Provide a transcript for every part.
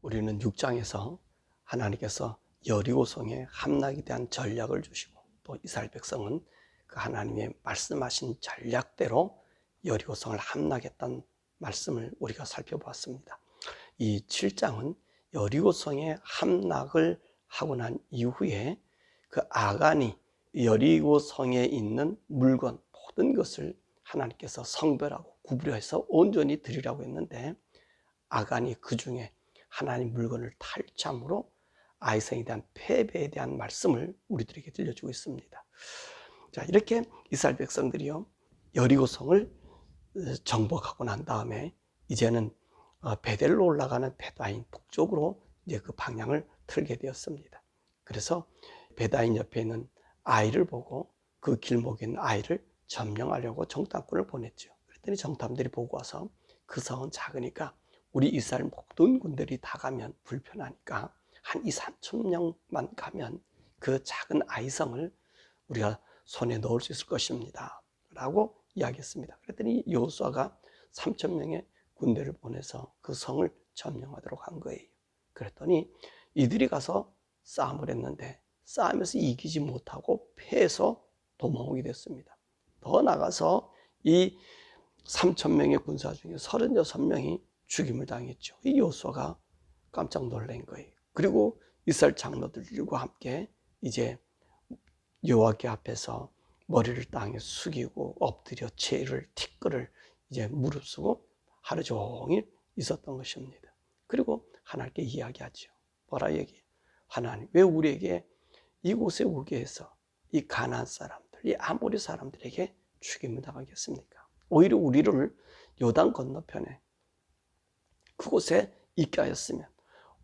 우리는 6장에서 하나님께서 여리고성의 함락에 대한 전략을 주시고 또 이스라엘 백성은 그 하나님의 말씀하신 전략대로 여리고성을 함락했던 말씀을 우리가 살펴보았습니다. 이 7장은 여리고성의 함락을 하고 난 이후에 그 아간이 여리고성에 있는 물건 모든 것을 하나님께서 성별하고 구분해서 온전히 드리라고 했는데 아간이 그 중에 하나님 물건을 탈참으로 아이성에 대한 패배에 대한 말씀을 우리들에게 들려주고 있습니다. 자, 이렇게 이스라엘 백성들이요, 여리고성을 어, 정복하고 난 다음에 이제는 어, 베델로 올라가는 베다인 북쪽으로 이제 그 방향을 틀게 되었습니다. 그래서 베다인 옆에 있는 아이를 보고 그 길목에 있는 아이를 점령하려고 정탐꾼을 보냈죠. 그랬더니 정탐들이 보고 와서 그 성은 작으니까 우리 이스라엘 모든 군들이 다 가면 불편하니까 한 2, 3천 명만 가면 그 작은 아이성을 우리가 손에 넣을 수 있을 것입니다. 라고 이야기했습니다. 그랬더니 여호수아가 3천 명의 군대를 보내서 그 성을 점령하도록 한 거예요. 그랬더니 이들이 가서 싸움을 했는데 싸움에서 이기지 못하고 패해서 도망오게 됐습니다. 더 나가서 이 3천 명의 군사 중에 36명이 죽임을 당했죠. 이 요수아가 깜짝 놀란 거예요. 그리고 이스라엘 장로들과 함께 이제 여호와께 앞에서 머리를 땅에 숙이고 엎드려 죄를 티끌을 이제 무릅쓰고 하루 종일 있었던 것입니다. 그리고 하나님께 이야기하죠. 뭐라 얘기? 하나님 왜 우리에게 이곳에 오게 해서 이 가나안 사람들, 이 아모리 사람들에게 죽임을 당하겠습니까? 오히려 우리를 요단 건너편에 그곳에 있게 하였으면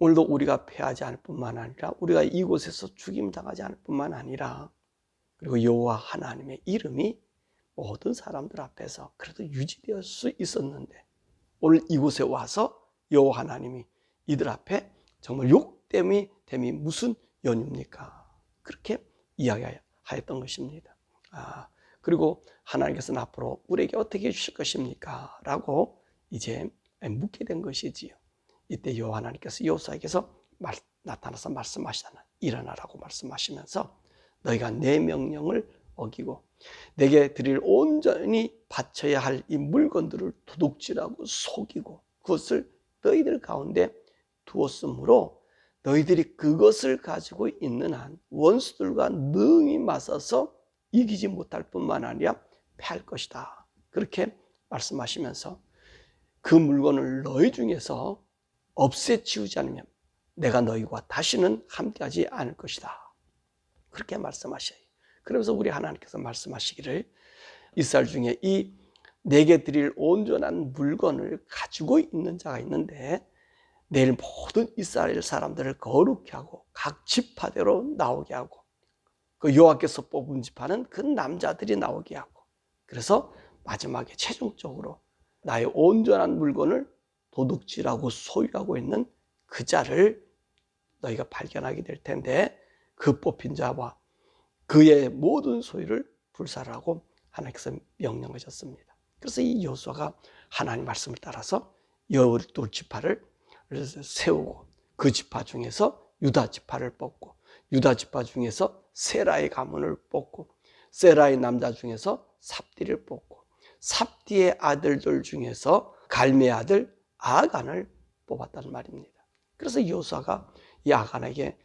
오늘도 우리가 패하지 않을 뿐만 아니라 우리가 이곳에서 죽임 당하지 않을 뿐만 아니라 그리고 여호와 하나님의 이름이 모든 사람들 앞에서 그래도 유지될 수 있었는데 오늘 이곳에 와서 여호와 하나님이 이들 앞에 정말 욕됨이 됨이 무슨 연유입니까? 그렇게 이야기하였던 것입니다. 아, 그리고 하나님께서는 앞으로 우리에게 어떻게 해주실 것입니까? 라고 이제 묻게 된 것이지요. 이때 여호와 하나님께서 여호수아에게서 나타나서 말씀하시잖아. 일어나라고 말씀하시면서 너희가 내 명령을 어기고 내게 드릴 온전히 바쳐야 할 이 물건들을 도둑질하고 속이고 그것을 너희들 가운데 두었으므로 너희들이 그것을 가지고 있는 한 원수들과 능히 맞서서 이기지 못할 뿐만 아니라 패할 것이다. 그렇게 말씀하시면서 그 물건을 너희 중에서 없애치우지 않으면 내가 너희와 다시는 함께하지 않을 것이다. 그렇게 말씀하셔요. 그러면서 우리 하나님께서 말씀하시기를 이스라엘 중에 이 내게 드릴 온전한 물건을 가지고 있는 자가 있는데 내일 모든 이스라엘 사람들을 거룩히 하고 각 지파대로 나오게 하고 그 여호와께서 뽑은 지파는 그 남자들이 나오게 하고 그래서 마지막에 최종적으로 나의 온전한 물건을 도둑질하고 소유하고 있는 그 자를 너희가 발견하게 될 텐데 그 뽑힌 자와 그의 모든 소유를 불살하고 하나님께서 명령하셨습니다. 그래서 이 여호수아가 하나님 말씀을 따라서 열둘 지파를 세우고 그 지파 중에서 유다 지파를 뽑고 유다 지파 중에서 세라의 가문을 뽑고 세라의 남자 중에서 삽디를 뽑고 삽디의 아들들 중에서 갈메 아들 아간을 뽑았다는 말입니다. 그래서 요사가 이 아간에게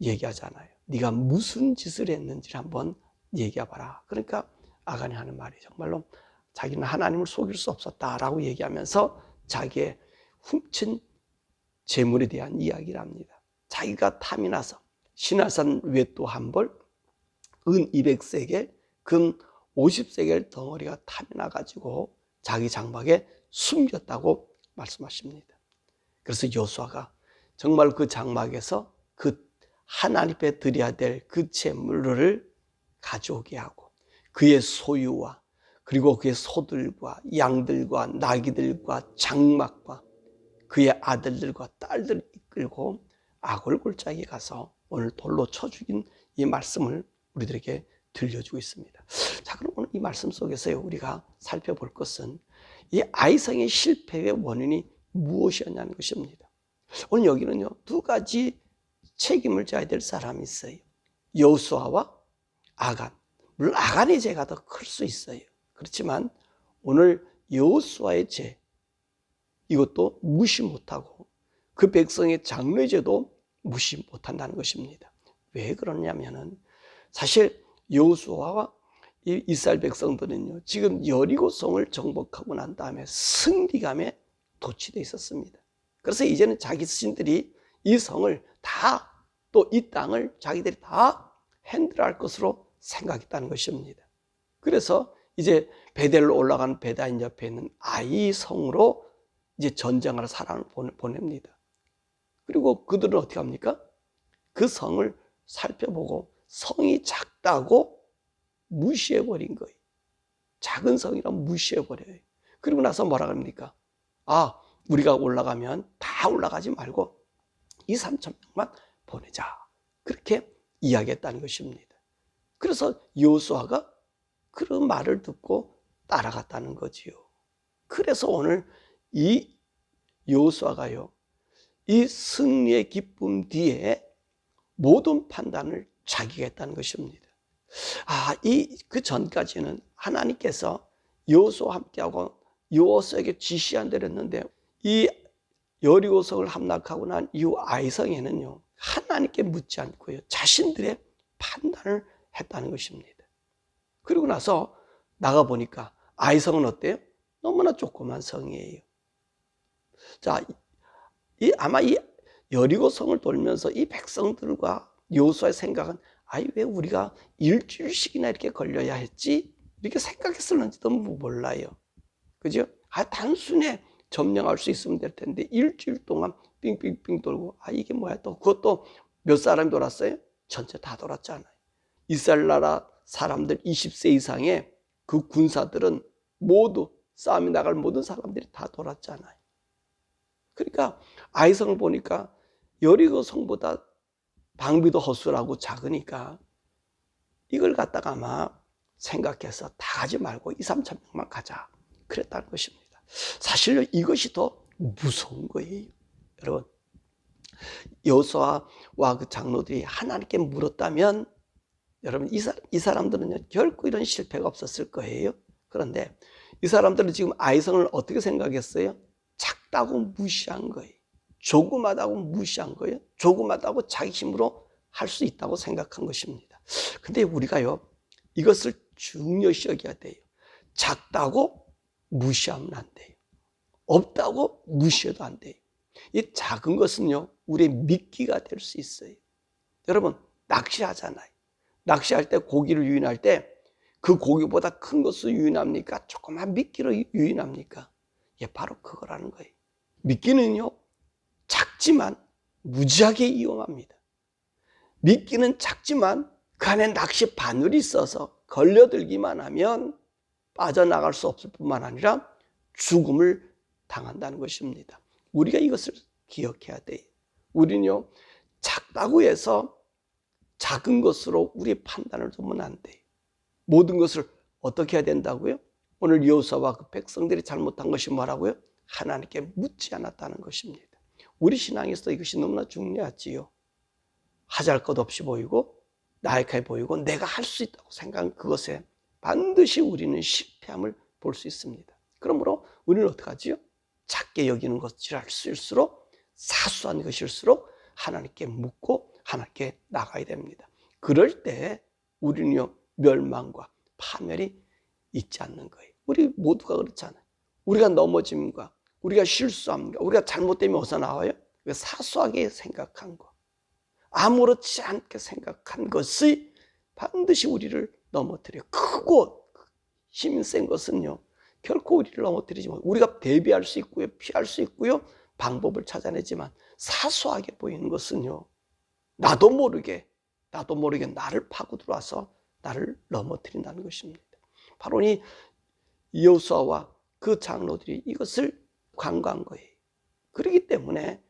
얘기하잖아요. 네가 무슨 짓을 했는지를 한번 얘기해봐라. 그러니까 아간이 하는 말이 정말로 자기는 하나님을 속일 수 없었다라고 얘기하면서 자기의 훔친 재물에 대한 이야기를 합니다. 자기가 탐이 나서 신화산 외또 한 벌, 은 200세겔, 금 50세겔 덩어리가 탐이 나가지고 자기 장막에 숨겼다고 말씀하십니다. 그래서 여수아가 정말 그 장막에서 그 하나님 앞에 드려야 될 그 재물을 가져오게 하고 그의 소유와 그리고 그의 소들과 양들과 나귀들과 장막과 그의 아들들과 딸들을 이끌고 악을 골짜기에 가서 오늘 돌로 쳐 죽인 이 말씀을 우리들에게 들려주고 있습니다. 자, 그럼 오늘 이 말씀 속에서 우리가 살펴볼 것은 이 아이성의 실패의 원인이 무엇이었냐는 것입니다. 오늘 여기는요 두 가지 책임을 져야 될 사람이 있어요. 여수아와 아간. 물론 아간의 죄가 더 클 수 있어요. 그렇지만 오늘 여수아의 죄 이것도 무시 못하고 그 백성의 장로의 죄도 무시 못한다는 것입니다. 왜 그러냐면은 사실 여수아와 이 이스라엘 백성들은요 지금 여리고성을 정복하고 난 다음에 승리감에 도취돼 있었습니다. 그래서 이제는 자기 스신들이 이 성을 다 또 이 땅을 자기들이 다 핸들할 것으로 생각했다는 것입니다. 그래서 이제 베델로 올라간 베다인 옆에 있는 아이 성으로 이제 전쟁하러 사람을 보냅니다. 그리고 그들은 어떻게 합니까? 그 성을 살펴보고 성이 작다고 무시해버린 거예요. 작은 성이라 무시해버려요. 그리고 나서 뭐라 합니까? 아, 우리가 올라가면 다 올라가지 말고 2, 3천 명만 보내자. 그렇게 이야기했다는 것입니다. 그래서 요수아가 그런 말을 듣고 따라갔다는 거지요. 그래서 오늘 이 요수아가요. 이 승리의 기쁨 뒤에 모든 판단을 자기가 했다는 것입니다. 아, 이 그 전까지는 하나님께서 요수와 함께하고 요수에게 지시한 대로 했는데 이 여리고성을 함락하고 난 이후 아이성에는요 하나님께 묻지 않고요 자신들의 판단을 했다는 것입니다. 그리고 나서 나가 보니까 아이성은 어때요? 너무나 조그만 성이에요. 자, 이 아마 이 여리고성을 돌면서 이 백성들과 요수의 생각은 아이 왜 우리가 일주일씩이나 이렇게 걸려야 했지? 이렇게 생각했을는지도 몰라요. 그죠? 아 단순히 점령할 수 있으면 될 텐데 일주일 동안 빙빙빙 돌고 아 이게 뭐야 또 그것도 몇 사람이 돌았어요? 전체 다 돌았잖아요. 이스라엘 나라 사람들 20세 이상의 그 군사들은 모두 싸움이 나갈 모든 사람들이 다 돌았잖아요. 그러니까 아이성을 보니까 여리고 성보다 방비도 허술하고 작으니까 이걸 갖다가 아마 생각해서 다 가지 말고 2, 3천 명만 가자. 그랬다는 것입니다. 사실 이것이 더 무서운 거예요. 여러분, 여호수아와 그 장로들이 하나님께 물었다면 여러분 이, 사, 이 사람들은 결코 이런 실패가 없었을 거예요. 그런데 이 사람들은 지금 아이성을 어떻게 생각했어요? 작다고 무시한 거예요. 조그마다고 무시한 거예요. 조그마다고 자기 힘으로 할 수 있다고 생각한 것입니다. 근데 우리가요, 이것을 중요시 여겨야 돼요. 작다고 무시하면 안 돼요. 없다고 무시해도 안 돼요. 이 작은 것은요, 우리의 미끼가 될 수 있어요. 여러분, 낚시하잖아요. 낚시할 때 고기를 유인할 때 그 고기보다 큰 것을 유인합니까? 조그만 미끼로 유인합니까? 예, 바로 그거라는 거예요. 미끼는요, 작지만 무지하게 위험합니다. 미끼는 작지만 그 안에 낚시 바늘이 있어서 걸려들기만 하면 빠져나갈 수 없을 뿐만 아니라 죽음을 당한다는 것입니다. 우리가 이것을 기억해야 돼요. 우리는요, 작다고 해서 작은 것으로 우리의 판단을 두면 안 돼요. 모든 것을 어떻게 해야 된다고요? 오늘 여호사와 그 백성들이 잘못한 것이 뭐라고요? 하나님께 묻지 않았다는 것입니다. 우리 신앙에서 이것이 너무나 중요하지요. 하잘 것 없이 보이고 나약해 보이고 내가 할 수 있다고 생각한 그것에 반드시 우리는 실패함을 볼 수 있습니다. 그러므로 우리는 어떻게 하지요? 작게 여기는 것일수록 사소한 것일수록 하나님께 묻고 하나님께 나가야 됩니다. 그럴 때 우리는요 멸망과 파멸이 있지 않는 거예요. 우리 모두가 그렇잖아요. 우리가 넘어짐과 우리가 실수함과 우리가 잘못되면 어디서 나와요? 사소하게 생각한 거. 아무렇지 않게 생각한 것이 반드시 우리를 넘어뜨려. 크고 힘이 센 것은요. 결코 우리를 넘어뜨리지 못. 우리가 대비할 수 있고요. 피할 수 있고요. 방법을 찾아내지만 사소하게 보이는 것은요. 나도 모르게 나도 모르게 나를 파고 들어와서 나를 넘어뜨린다는 것입니다. 바로 이 여호수아와 그 장로들이 이것을 관광 거예요. 그렇기 때문에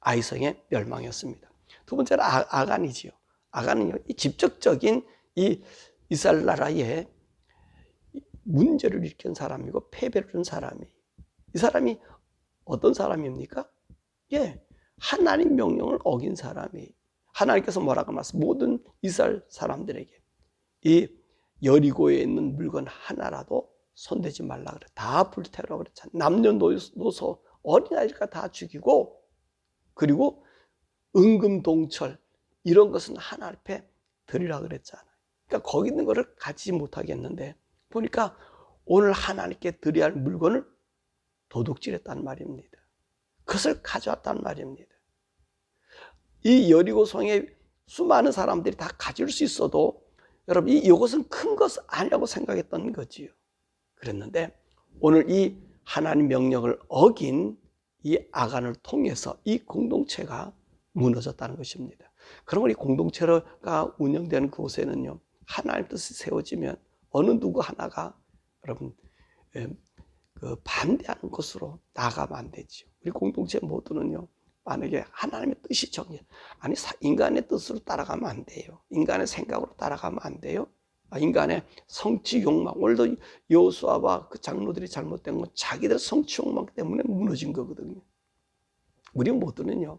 아이성의 멸망이었습니다. 두 번째는 아, 아간이지요. 아간은요, 이 직접적인 이 이스라엘 나라의 문제를 일으킨 사람이고 패배를 준 사람이. 이 사람이 어떤 사람입니까? 예, 하나님 명령을 어긴 사람이 하나님께서 뭐라고 말씀? 모든 이스라엘 사람들에게 이 여리고에 있는 물건 하나라도 손대지 말라 그래. 다 불태우라 그랬잖아. 남녀노소 어린아이가 다 죽이고 그리고 은금동철 이런 것은 하나 앞에 드리라 그랬잖아요. 그러니까 거기 있는 거를 가지지 못하겠는데 보니까 오늘 하나님께 드려야 할 물건을 도둑질했단 말입니다. 그것을 가져왔단 말입니다. 이 여리고성에 수많은 사람들이 다 가질 수 있어도 여러분 이 이것은 큰 것 아니라고 생각했던 거지요. 그랬는데 오늘 이 하나님 명령을 어긴 이 아간을 통해서 이 공동체가 무너졌다는 것입니다. 그러면 이 공동체가 운영되는 그곳에는요 하나님 뜻이 세워지면 어느 누구 하나가 여러분 그 반대하는 것으로 나가면 안 되죠. 우리 공동체 모두는요 만약에 하나님의 뜻이 정해 아니 인간의 뜻으로 따라가면 안 돼요. 인간의 생각으로 따라가면 안 돼요. 아, 인간의 성취 욕망. 오늘도 여호수아와 그 장로들이 잘못된 건 자기들 성취 욕망 때문에 무너진 거거든요. 우리 모두는요.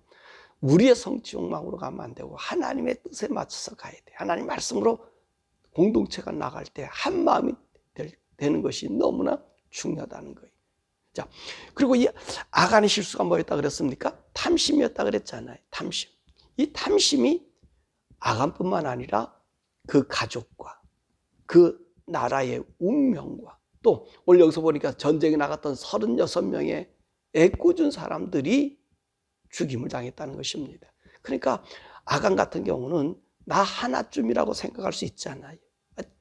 우리의 성취 욕망으로 가면 안 되고 하나님의 뜻에 맞춰서 가야 돼. 하나님 말씀으로 공동체가 나갈 때 한 마음이 되는 것이 너무나 중요하다는 거예요. 자, 그리고 이 아간의 실수가 뭐였다 그랬습니까? 탐심이었다 그랬잖아요. 탐심. 이 탐심이 아간뿐만 아니라 그 가족과 그 나라의 운명과 또 오늘 여기서 보니까 전쟁에 나갔던 36명의 애꿎은 사람들이 죽임을 당했다는 것입니다. 그러니까 아간 같은 경우는 나 하나쯤이라고 생각할 수 있잖아요.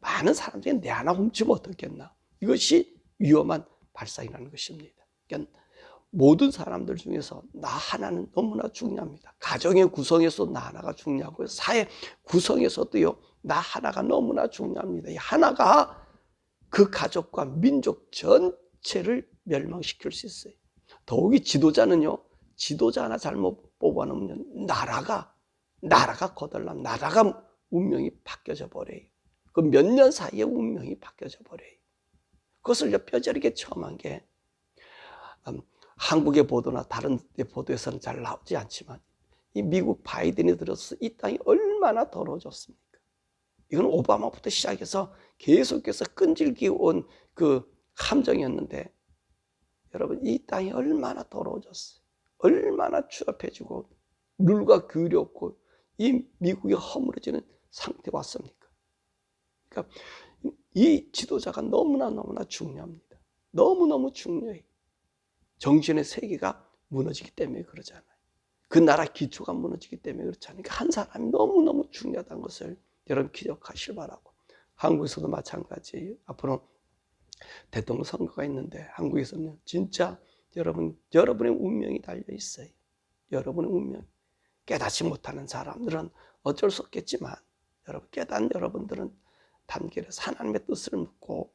많은 사람들이 내 하나 훔치면 어떻겠나. 이것이 위험한 발상이라는 것입니다. 그러니까 모든 사람들 중에서 나 하나는 너무나 중요합니다. 가정의 구성에서 나 하나가 중요하고요. 사회 구성에서도요, 나 하나가 너무나 중요합니다. 이 하나가 그 가족과 민족 전체를 멸망시킬 수 있어요. 더욱이 지도자는요, 지도자 하나 잘못 뽑아놓으면 나라가, 나라가 거덜나, 나라가 운명이 바뀌어져 버려요. 그 몇 년 사이에 운명이 바뀌어져 버려요. 그것을 뼈저리게 처음한 게 음, 한국의 보도나 다른 보도에서는 잘 나오지 않지만 이 미국 바이든이 들어서 이 땅이 얼마나 더러워졌습니까? 이건 오바마부터 시작해서 계속해서 끈질기 온 그 함정이었는데 여러분 이 땅이 얼마나 더러워졌어요. 얼마나 추잡해지고 물과 귤이 없고 이 미국이 허물어지는 상태 왔습니까? 그러니까 이 지도자가 너무나 너무나 중요합니다. 너무너무 중요해요. 정신의 세계가 무너지기 때문에 그러잖아요. 그 나라 기초가 무너지기 때문에 그렇잖아요. 그러니까 한 사람이 너무너무 중요하다는 것을 여러분 기억하실 바라고. 한국에서도 마찬가지예요. 앞으로 대통령 선거가 있는데 한국에서는 진짜 여러분, 여러분의 운명이 달려 있어요. 여러분의 운명. 깨닫지 못하는 사람들은 어쩔 수 없겠지만 여러분 깨닫는 여러분들은 단결해서 하나님의 뜻을 묻고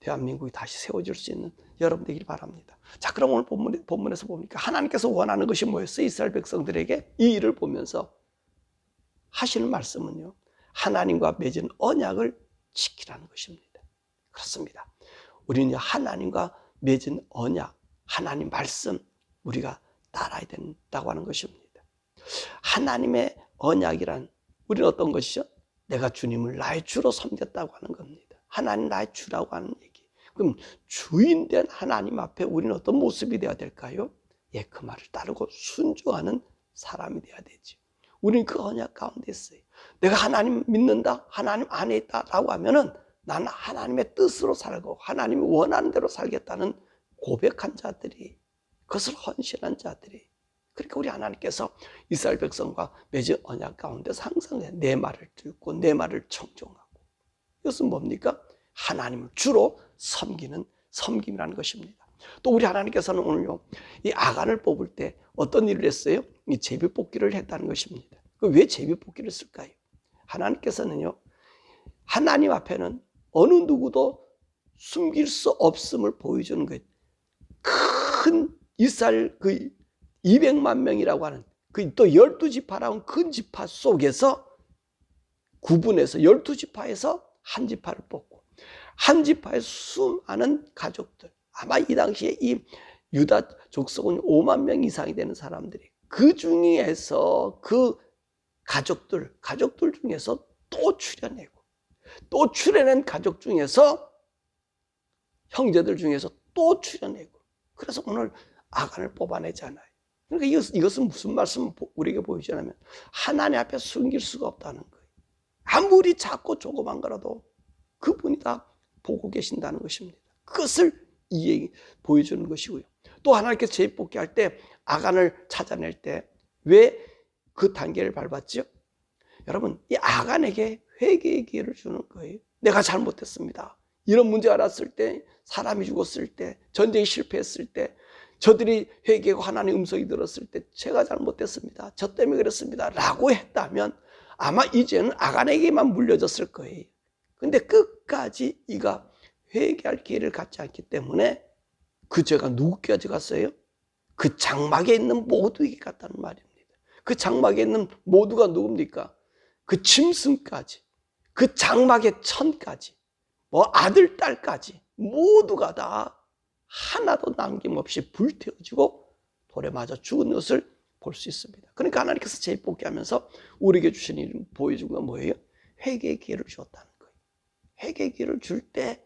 대한민국이 다시 세워질 수 있는 여러분 되길 바랍니다. 자, 그럼 오늘 본문, 본문에서 보니까 하나님께서 원하는 것이 뭐였어요? 이스라엘 백성들에게 이 일을 보면서 하시는 말씀은요. 하나님과 맺은 언약을 지키라는 것입니다. 그렇습니다. 우리는 하나님과 맺은 언약, 하나님 말씀, 우리가 따라야 된다고 하는 것입니다. 하나님의 언약이란 우리는 어떤 것이죠? 내가 주님을 나의 주로 섬겼다고 하는 겁니다. 하나님 나의 주라고 하는 얘기. 그럼 주인 된 하나님 앞에 우리는 어떤 모습이 되어야 될까요? 예, 그 말을 따르고 순종하는 사람이 되어야 되지. 우리는 그 언약 가운데 있어요. 내가 하나님 믿는다, 하나님 안에 있다라고 하면은 나는 하나님의 뜻으로 살고 하나님이 원하는 대로 살겠다는 고백한 자들이 그것을 헌신한 자들이 그러니까 우리 하나님께서 이스라엘 백성과 맺은 언약 가운데서 항상 내 말을 듣고 내 말을 청종하고 이것은 뭡니까? 하나님을 주로 섬기는 섬김이라는 것입니다. 또 우리 하나님께서는 오늘요 이 아간을 뽑을 때 어떤 일을 했어요? 이 제비 뽑기를 했다는 것입니다. 그 왜 제비 뽑기를 쓸까요? 하나님께서는요 하나님 앞에는 어느 누구도 숨길 수 없음을 보여주는 거예요. 큰 이스라엘 그 200만 명이라고 하는 그또 12지파라는 큰 지파 속에서 구분해서 12지파에서 한 지파를 뽑고 한 지파의 수많은 가족들 아마 이 당시에 이 유다 족속은 5만 명 이상이 되는 사람들이 그 중에서 그 가족들, 가족들 중에서 또 출연내고 또 출연한 가족 중에서 형제들 중에서 또 출연내고 그래서 오늘 아간을 뽑아내잖아요. 그러니까 이것, 이것은 무슨 말씀 우리에게 보이잖아요. 하나님 앞에 숨길 수가 없다는 거예요. 아무리 작고 조그만 거라도 그분이 다 보고 계신다는 것입니다. 그것을 이 얘기 보여주는 것이고요. 또 하나님께서 재입복귀 할 때 아간을 찾아낼 때왜 그 단계를 밟았죠? 여러분, 이 아간에게 회개의 기회를 주는 거예요. 내가 잘못했습니다. 이런 문제가 났을 때, 사람이 죽었을 때, 전쟁이 실패했을 때, 저들이 회개하고 하나님 음성이 들었을 때, 제가 잘못했습니다. 저 때문에 그랬습니다. 라고 했다면 아마 이제는 아간에게만 물려졌을 거예요. 근데 끝까지 이가 회개할 기회를 갖지 않기 때문에 그 죄가 누구까지 갔어요? 그 장막에 있는 모두에게 갔다는 말입니다. 그 장막에 있는 모두가 누굽니까? 그 짐승까지, 그 장막의 천까지, 뭐 아들, 딸까지 모두가 다 하나도 남김없이 불태워지고 돌에 맞아 죽은 것을 볼 수 있습니다. 그러니까 하나님께서 재복귀 하면서 우리에게 주신 일 보여준 건 뭐예요? 회개의 기회를 주었다는 거예요. 회개의 기회를 줄 때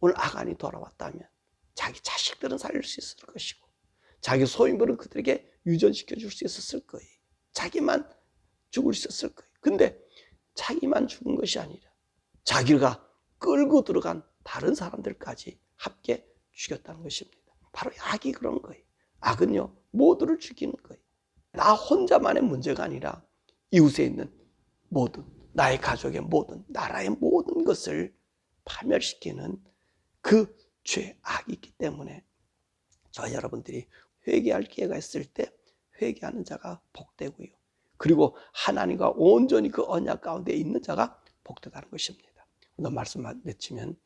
오늘 아간이 돌아왔다면 자기 자식들은 살릴 수 있을 것이고 자기 소인들은 그들에게 유전시켜 줄 수 있었을 거예요. 자기만 죽을 수 있었을 거예요. 근데 자기만 죽은 것이 아니라 자기가 끌고 들어간 다른 사람들까지 함께 죽였다는 것입니다. 바로 악이 그런 거예요. 악은요, 모두를 죽이는 거예요. 나 혼자만의 문제가 아니라 이웃에 있는 모든, 나의 가족의 모든, 나라의 모든 것을 파멸시키는 그 죄, 악이 있기 때문에 저 여러분들이 회개할 기회가 있을 때 회개하는 자가 복되고요. 그리고 하나님과 온전히 그 언약 가운데 있는 자가 복되다는 것입니다. 오늘 말씀 맺히면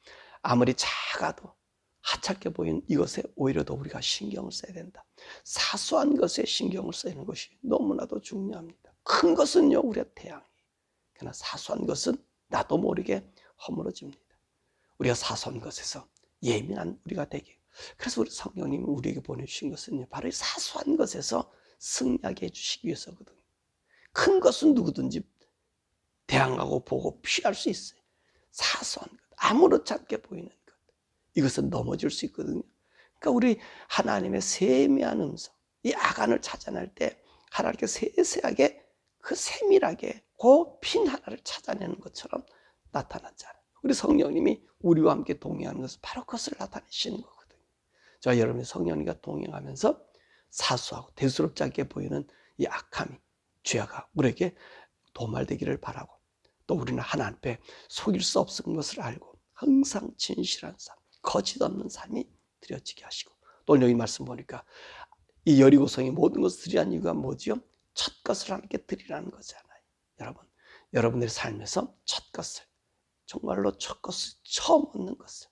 아무리 작아도 하찮게 보이는 이것에 오히려 더 우리가 신경을 써야 된다. 사소한 것에 신경을 쓰는 것이 너무나도 중요합니다. 큰 것은요, 우리가 태양이. 그러나 사소한 것은 나도 모르게 허물어집니다. 우리가 사소한 것에서 예민한 우리가 되게. 그래서 우리 성령님이 우리에게 보내주신 것은 바로 사소한 것에서 승리하게 해주시기 위해서거든요. 큰 것은 누구든지 대항하고 보고 피할 수 있어요. 사소한 것, 아무렇지 않게 보이는 것. 이것은 넘어질 수 있거든요. 그러니까 우리 하나님의 세미한 음성, 이 아간을 찾아낼 때 하나님께 세세하게 그 세밀하게 그 핀 하나를 찾아내는 것처럼 나타났잖아요. 우리 성령님이 우리와 함께 동행하는 것은 바로 그것을 나타내시는 거거든요. 저 여러분이 성령님과 동행하면서 사소하고 대수롭지 않게 보이는 이 악함이 죄가 우리에게 도말되기를 바라고 또 우리는 하나님 앞에 속일 수 없는 것을 알고 항상 진실한 삶, 거짓 없는 삶이 드려지게 하시고 또 여기 말씀 보니까 이 여리고성이 모든 것을 드리는 이유가 뭐지요? 첫 것을 하나님께 드리라는 거잖아요. 여러분, 여러분들의 삶에서 첫 것을 정말로 첫 것을 처음 얻는 것을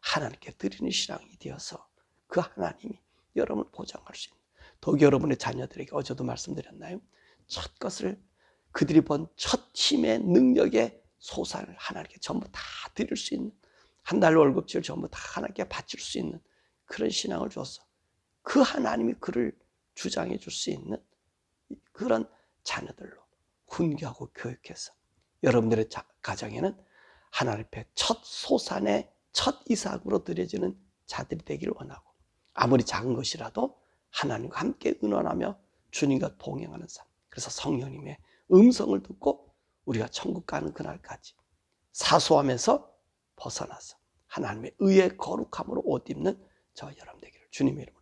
하나님께 드리는 신앙이 되어서 그 하나님이 여러분을 보장할 수 있는 더욱 여러분의 자녀들에게 어제도 말씀드렸나요? 첫 것을 그들이 본 첫 힘의 능력의 소산을 하나님께 전부 다 드릴 수 있는 한 달 월급치를 전부 다 하나님께 바칠 수 있는 그런 신앙을 줘서 그 하나님이 그를 주장해 줄 수 있는 그런 자녀들로 훈계하고 교육해서 여러분들의 가정에는 하나님 앞에 첫 소산의 첫 이삭으로 드려지는 자들이 되기를 원하고 아무리 작은 것이라도 하나님과 함께 의논하며 주님과 동행하는 삶. 그래서 성령님의 음성을 듣고 우리가 천국 가는 그날까지 사소하면서 벗어나서 하나님의 의의 거룩함으로 옷 입는 저 여러분 되기를 주님의 이름으로.